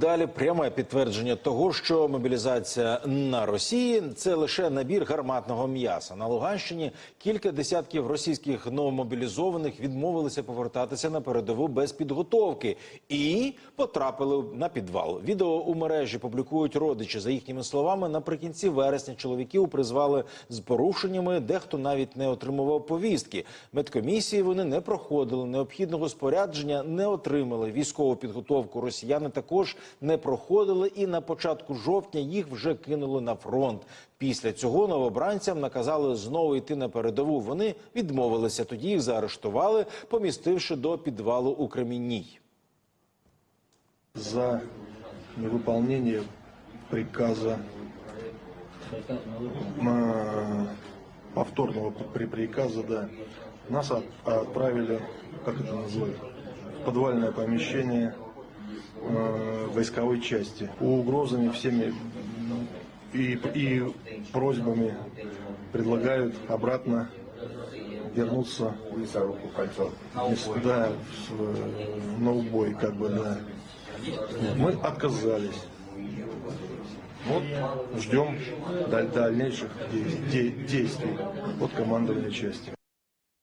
далі пряме підтвердження того, що мобілізація на Росії це лише набір гарматного м'яса. На Луганщині кілька десятків російських новомобілізованих відмовилися повертатися на передову без підготовки і потрапили на підвал. Відео у мережі публікують родичі. За їхніми словами, наприкінці вересня чоловіків призвали з порушеннями. Дехто навіть не отримував повістки. Медкомісії вони не проходили необхідного спорядження, не отримали військову підготовку. Росіяни також не проходили, і на початку жовтня їх вже кинули на фронт. Після цього новобранцям наказали знову йти на передову. Вони відмовилися. Тоді їх заарештували, помістивши до підвалу у Кремінній. за невыполнение приказа э, повторного при приказа, да, нас от- отправили, как это называют, в подвальное помещение э, войсковой части. Угрозами всеми и, и просьбами предлагают обратно вернуться да, в- на убой, как бы, да. Мы отказались. Вот ждем даль- дальнейших де- де- действий от командования части.